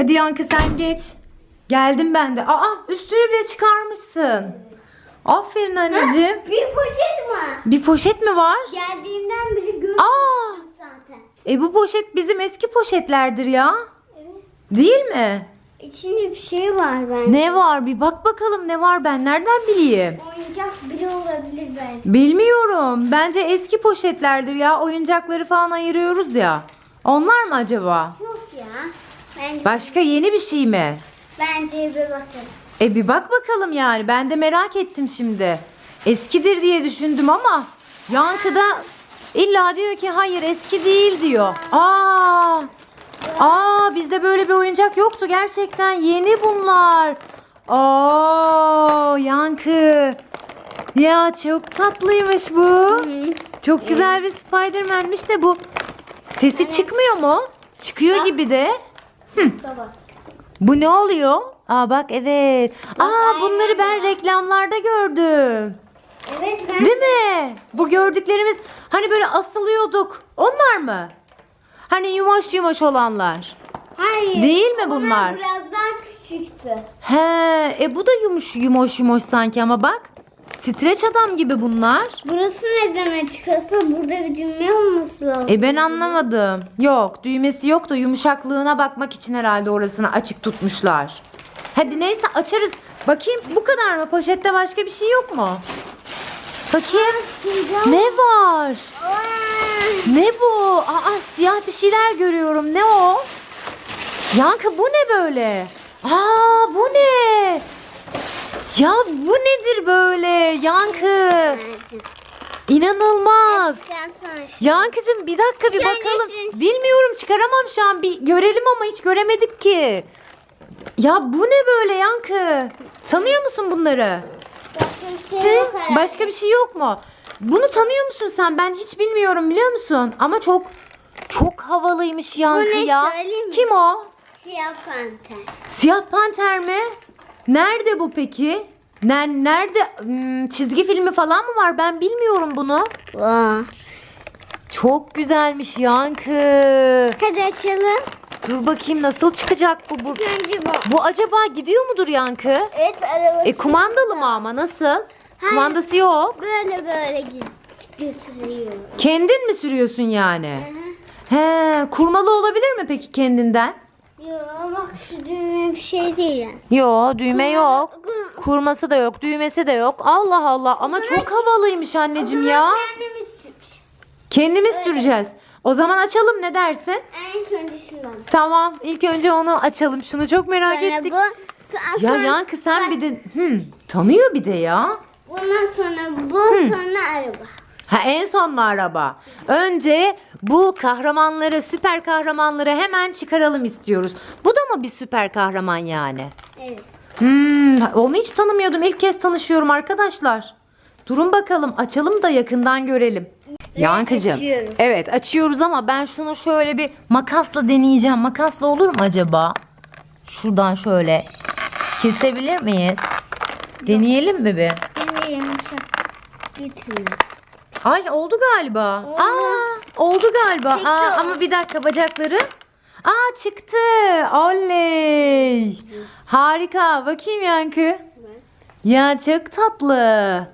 Hadi Yankı sen geç. Geldim ben de. Aa üstünü bile çıkarmışsın. Aferin anneciğim. Bir poşet var. Bir poşet mi var? Geldiğimden beri Aa! görmüştüm zaten. E bu poşet bizim eski poşetlerdir ya. Evet. Değil mi? İçinde bir şey var bence. Ne var? Bir bak bakalım ne var ben nereden bileyim? Oyuncak bile olabilir belki. Bilmiyorum. Bence eski poşetlerdir ya. Oyuncakları falan ayırıyoruz ya. Onlar mı acaba? Yok ya. Bence, Başka yeni bir şey mi? bence bir bakalım. E bir bak bakalım yani. Ben de merak ettim şimdi. Eskidir diye düşündüm ama Yankı da illa diyor ki hayır eski değil diyor. Aa! Aa bizde böyle bir oyuncak yoktu gerçekten. Yeni bunlar. Oo Yankı. Ya çok tatlıymış bu. Çok güzel bir Spider-Man'miş de bu. Sesi çıkmıyor mu? Çıkıyor gibi de. Baba. Bu ne oluyor? Aa bak evet. Aa bunları ben reklamlarda gördüm. Evet ben. Değil mi? Bu gördüklerimiz hani böyle asılıyorduk. Onlar mı? Hani yumaş yumaş olanlar. Hayır. Değil mi bunlar? biraz daha küçüktü. He, e bu da yumuş yumoş yumoş sanki ama bak. Streç adam gibi bunlar. Burası neden açıksa burada bir düğme olması lazım. E ben anlamadım. Yok düğmesi yok da yumuşaklığına bakmak için herhalde orasını açık tutmuşlar. Hadi neyse açarız. Bakayım bu kadar mı? Poşette başka bir şey yok mu? Bakayım. Ne var? Ne bu? Aa siyah bir şeyler görüyorum. Ne o? Yankı bu ne böyle? Aa bu ne? Ya bu nedir böyle? Yankı. İnanılmaz. Yankıcığım bir dakika bir bakalım. Bilmiyorum çıkaramam şu an. Bir görelim ama hiç göremedik ki. Ya bu ne böyle Yankı? Tanıyor musun bunları? Başka bir şey yok herhalde. Başka bir şey yok mu? Bunu tanıyor musun sen? Ben hiç bilmiyorum biliyor musun? Ama çok çok havalıymış Yankı ne ya. söyleyeyim mi? Kim o? Siyah panter. Siyah panter mi? Nerede bu peki? Ne, nerede? Hmm, çizgi filmi falan mı var? Ben bilmiyorum bunu. Vay. Çok güzelmiş Yankı. Hadi açalım. Dur bakayım nasıl çıkacak bu? Bu, Önce bu. bu acaba gidiyor mudur Yankı? Evet arabası. E kumandalı mı ama nasıl? Kumandası yok. Böyle böyle gö- gösteriyor. Kendin mi sürüyorsun yani? He, kurmalı olabilir mi peki kendinden? Yok bak şu düğme bir şey değil yani. Yo, düğme yok. Kur- Kurması da yok, düğmesi de yok. Allah Allah ama çok havalıymış anneciğim ya. Kendimiz süreceğiz. Kendimiz süreceğiz. O zaman açalım ne dersin? En önce şundan. Tamam, ilk önce onu açalım. Şunu çok merak Sonra ettik. bu. Ya sonra- Yankı sen bir de hmm, tanıyor bir de ya. Bundan sonra bu sonra araba. Ha en son mu araba? Önce bu kahramanları, süper kahramanları hemen çıkaralım istiyoruz. Bu da mı bir süper kahraman yani? Evet. Hmm, onu hiç tanımıyordum. İlk kez tanışıyorum arkadaşlar. Durun bakalım açalım da yakından görelim. Yankıcığım. açıyoruz. Evet açıyoruz ama ben şunu şöyle bir makasla deneyeceğim. Makasla olur mu acaba? Şuradan şöyle kesebilir miyiz? Deneyelim mi bir? Deneyim yumuşak. Ay oldu galiba. Oldu. Aa, oldu galiba. Çıktı Aa, ama bir dakika bacakları. Aa çıktı. Oley. Harika. Bakayım Yankı. Ya çok tatlı.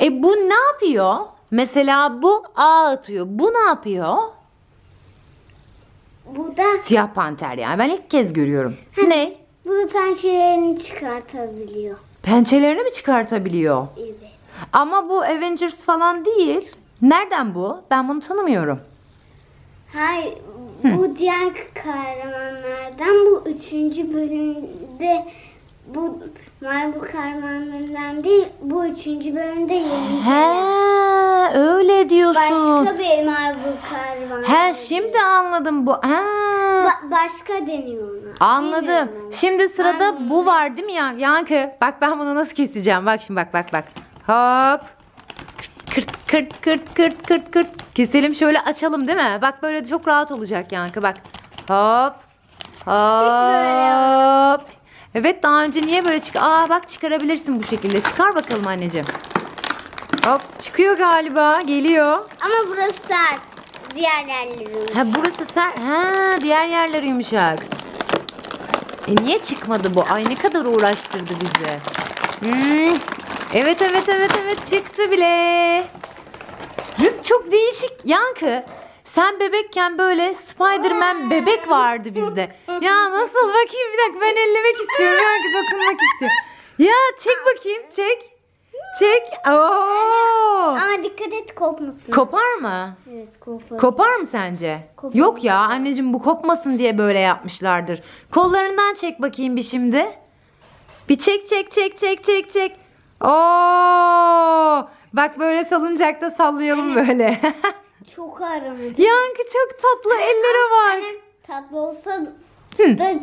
E bu ne yapıyor? Mesela bu ağ atıyor. Bu ne yapıyor? Bu da Siyah panter yani. Ben ilk kez görüyorum. ne? bu pençelerini çıkartabiliyor. Pençelerini mi çıkartabiliyor? Evet. Ama bu Avengers falan değil. Nereden bu? Ben bunu tanımıyorum. Hayır, bu diğer kahramanlardan bu üçüncü bölümde bu Marvel kahramanlarından değil, bu üçüncü bölümde yeni He, öyle diyorsun. Başka bir Marvel kahraman. He, şimdi anladım bu. Ha. Ba- başka deniyor ona. Anladım. Bilmiyorum. Şimdi sırada bu var değil mi Yan Yankı? Bak ben bunu nasıl keseceğim. Bak şimdi bak bak bak. Hop. Kırt kırt kırt kırt kırt kırt. Keselim şöyle açalım değil mi? Bak böyle çok rahat olacak Yankı bak. Hop. Hop. Evet daha önce niye böyle çık? Aa bak çıkarabilirsin bu şekilde. Çıkar bakalım anneciğim. Hop çıkıyor galiba. Geliyor. Ama burası sert. Diğer yerleri Ha burası ser. Ha diğer yerler yumuşak. E niye çıkmadı bu? Ay ne kadar uğraştırdı bizi. Hmm. Evet evet evet evet çıktı bile. Çok değişik. Yankı sen bebekken böyle Spider-Man bebek vardı bizde. Ya nasıl bakayım bir dakika ben ellemek istiyorum. Yankı dokunmak istiyorum. Ya çek bakayım çek. Çek. Oo. Ama dikkat et kopmasın. Kopar mı? evet kopar. Kopar mı sence? Kopar. Yok ya anneciğim bu kopmasın diye böyle yapmışlardır. Kollarından çek bakayım bir şimdi. Bir çek çek çek çek çek çek. Oo! Bak böyle salıncakta sallayalım böyle. çok ağrım. Yankı çok tatlı ellere bak. Annem tatlı olsa Hı. da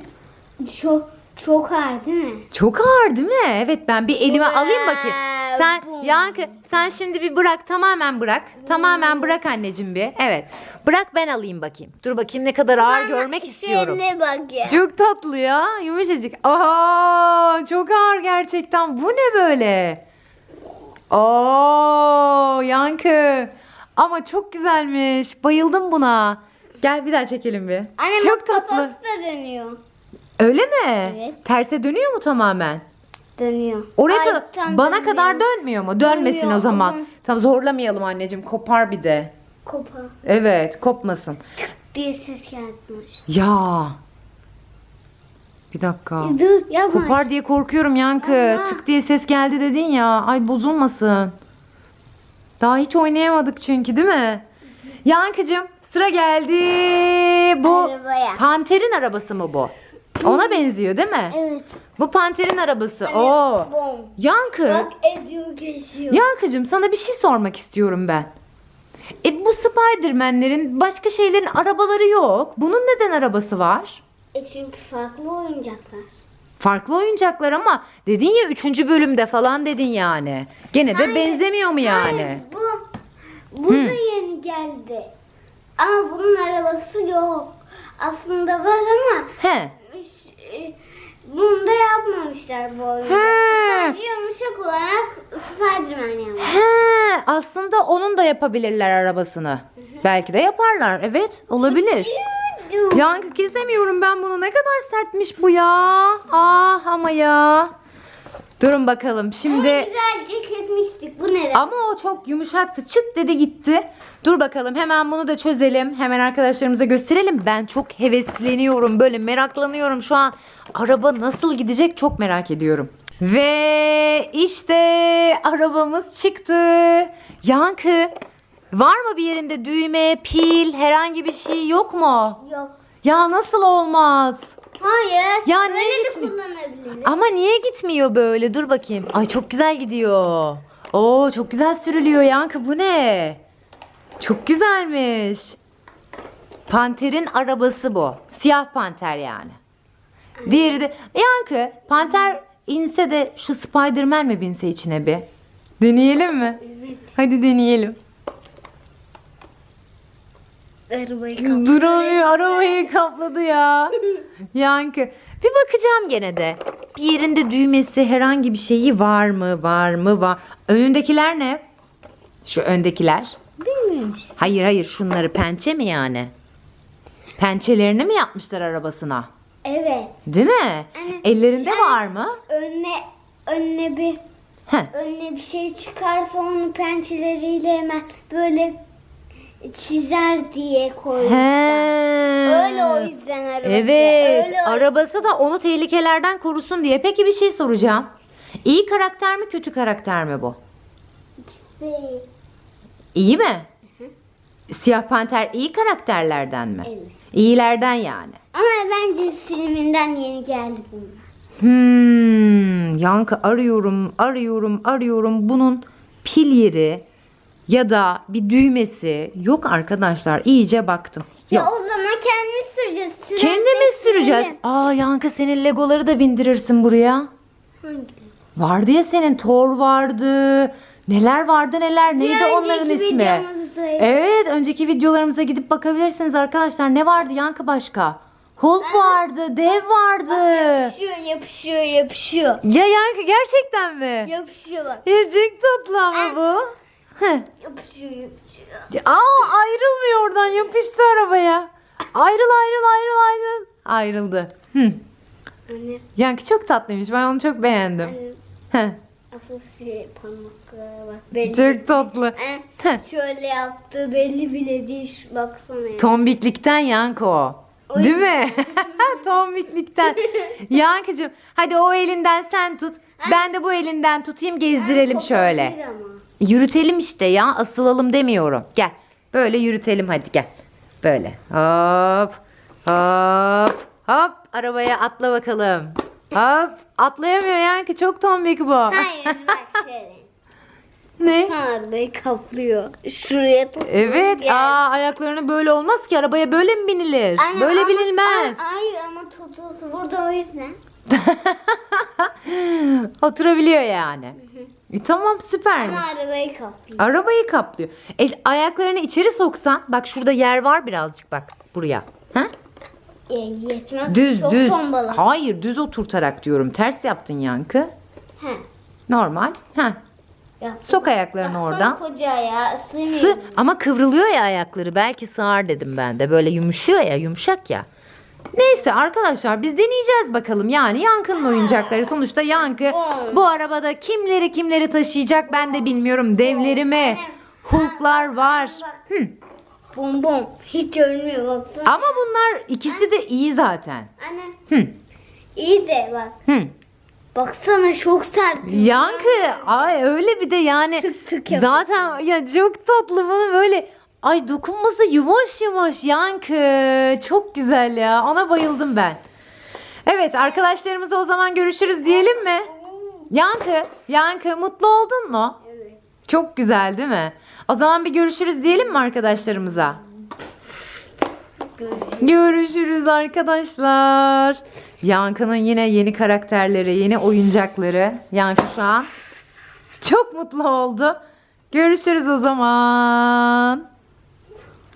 çok çok ağır değil mi? Çok ağır değil mi? Evet ben bir elime alayım bakayım. Sen. Yankı sen şimdi bir bırak tamamen bırak. Tamamen bırak anneciğim bir. Evet. Bırak ben alayım bakayım. Dur bakayım ne kadar ağır görmek istiyorum. Şöyle bak ya. Çok tatlı ya. Yumuşacık. Aa, çok ağır gerçekten. Bu ne böyle? Oo, yankı. Ama çok güzelmiş. Bayıldım buna. Gel bir daha çekelim bir. Annem çok tatlı. kafası da dönüyor. Öyle mi? Evet. Terse dönüyor mu tamamen? Dönüyor. Oraya Ay, kadar tam bana dönmüyor. kadar dönmüyor mu? Dönmesin Dönmüyor, o zaman. o zaman. Tamam zorlamayalım anneciğim. Kopar bir de. Kopar. Evet, kopmasın. Bir ses gelsin. Ya. Bir dakika. Dur yapma. Kopar diye korkuyorum Yankı. Ama- Tık diye ses geldi dedin ya. Ay bozulmasın. Daha hiç oynayamadık çünkü değil mi? Yankıcığım sıra geldi. Bu Arabaya. Panter'in arabası mı bu? Ona benziyor değil mi? Evet. Bu Panter'in arabası. Oo. Bom. Yankı. Bak eziyor geçiyor. Yankıcığım sana bir şey sormak istiyorum ben. E bu Spiderman'lerin başka şeylerin arabaları yok. Bunun neden arabası var? E çünkü farklı oyuncaklar. Farklı oyuncaklar ama dedin ya 3. bölümde falan dedin yani. Gene de Hayır, benzemiyor mu yani? Hayır, bu, bu da yeni geldi. Ama bunun arabası yok. Aslında var ama He. Bunu da yapmamışlar bu oyunu. He. Sadece yumuşak olarak Spiderman yapmış. He. Aslında onun da yapabilirler arabasını. Belki de yaparlar. Evet olabilir. Yankı kesemiyorum ben bunu. Ne kadar sertmiş bu ya. Ah ama ya. Durun bakalım. Şimdi Güzelce kesmiştik. Bu neden? Ama o çok yumuşaktı. Çıt dedi gitti. Dur bakalım hemen bunu da çözelim. Hemen arkadaşlarımıza gösterelim. Ben çok hevesleniyorum. Böyle meraklanıyorum şu an. Araba nasıl gidecek çok merak ediyorum. Ve işte arabamız çıktı. Yankı. Var mı bir yerinde düğme, pil, herhangi bir şey yok mu? Yok. Ya nasıl olmaz? Hayır. Ya böyle niye de gitmi- kullanabiliriz. Ama niye gitmiyor böyle? Dur bakayım. Ay çok güzel gidiyor. Oo çok güzel sürülüyor Yankı. Bu ne? Çok güzelmiş. Panter'in arabası bu. Siyah panter yani. Diğeri de Yankı panter inse de şu Spiderman mi binse içine bir? Deneyelim mi? Evet. Hadi deneyelim. Arabayı kapat. Duramıyor arabayı kapladı ya. Yankı. Bir bakacağım gene de. Bir yerinde düğmesi herhangi bir şeyi var mı? Var mı? Var. Önündekiler ne? Şu öndekiler. Bilmiyorum. Hayır hayır şunları pençe mi yani? Pençelerini mi yapmışlar arabasına? Evet. Değil mi? Evet. Ellerinde Yani- var mı? Önüne önüne bir Heh. önüne bir şey çıkarsa onu pençeleriyle hemen böyle çizer diye koymuşlar. He. Öyle o yüzden arabası. Evet, Öyle o- arabası da onu tehlikelerden korusun diye. Peki bir şey soracağım. İyi karakter mi, kötü karakter mi bu? Değil. İyi mi? Siyah Panter iyi karakterlerden mi? Evet. İyilerden yani. Ama bence filminden yeni geldi bunlar. Hmm, yankı arıyorum, arıyorum, arıyorum. Bunun pil yeri ya da bir düğmesi yok arkadaşlar. İyice baktım. Ya Yok. o zaman kendimiz süreceğiz. Sürersek Kendimiz süreceğiz. sürelim. Aa yankı senin legoları da bindirirsin buraya. Hangi? Vardı ya senin Thor vardı. Neler vardı neler. Neydi Bir onların önceki ismi? Evet önceki videolarımıza gidip bakabilirsiniz arkadaşlar. Ne vardı yankı başka? Hulk vardı, dev vardı. Yapışıyor, yapışıyor, yapışıyor. Ya yankı gerçekten mi? Yapışıyor bak. Ya çok tatlı ama bu. Heh. Yapışıyor, yapışıyor. Aa ayrılmıyor oradan yapıştı arabaya. Ayrıl ayrıl ayrıl ayrıl. Ayrıldı. Hı. Anne, Yankı çok tatlıymış. Ben onu çok beğendim. anne Heh, asıl şey parmaklara bak. Belli. çok tatlı. Heh. şöyle yaptığı belli bile değil. Baksana ya. Tombiklikten Yankı o. Oy. Değil mi? Tombiklikten. Yankıcığım hadi o elinden sen tut. Ben de bu elinden tutayım gezdirelim şöyle. kopabilir ama. Yürütelim işte ya asılalım demiyorum. Gel böyle yürütelim hadi gel. Böyle hop hop hop arabaya atla bakalım. Hop atlayamıyor Yankı çok tombik bu. Hayır bak şöyle. Ne? Arabayı kaplıyor. Şuraya tut. Evet Gel. aa ayaklarını böyle olmaz ki arabaya böyle mi binilir? Anne, böyle ama- binilmez. Ay- Hayır ama tutusu burada o yüzden. Oturabiliyor yani. E, tamam süpermiş. Ama arabayı kaplıyor. Arabayı kaplıyor. El, ayaklarını içeri soksan bak şurada yer var birazcık bak buraya. Ha? E, yetmez. Düz Çok düz. tombala. Hayır düz oturtarak diyorum. Ters yaptın yankı. He. Normal. Ha. Yaptım. Sok ayaklarını Baksana oradan. koca ya. Sığmıyor. Sı ama kıvrılıyor ya ayakları. Belki sığar dedim ben de. Böyle yumuşuyor ya, yumuşak ya. Neyse arkadaşlar biz deneyeceğiz bakalım. Yani Yankı'nın oyuncakları. Sonuçta Yankı bu arabada kimleri kimleri taşıyacak ben de bilmiyorum. Devleri mi? Hulklar var. Hı. Bom bom. Hiç ölmüyor baksana. Ama bunlar ikisi de iyi zaten. Anne. Hı. İyi de bak. Hı. Baksana çok sert. Yankı ay öyle bir de yani Tık tık yapıyor. zaten ya çok tatlı bunu böyle ay dokunması yumuş yumuş Yankı çok güzel ya ona bayıldım ben. Evet arkadaşlarımıza o zaman görüşürüz diyelim mi? Yankı, Yankı mutlu oldun mu? Evet. Çok güzel değil mi? O zaman bir görüşürüz diyelim mi arkadaşlarımıza? Görüşürüz. Görüşürüz arkadaşlar. Yankı'nın yine yeni karakterleri, yeni oyuncakları. Yankı şu an çok mutlu oldu. Görüşürüz o zaman.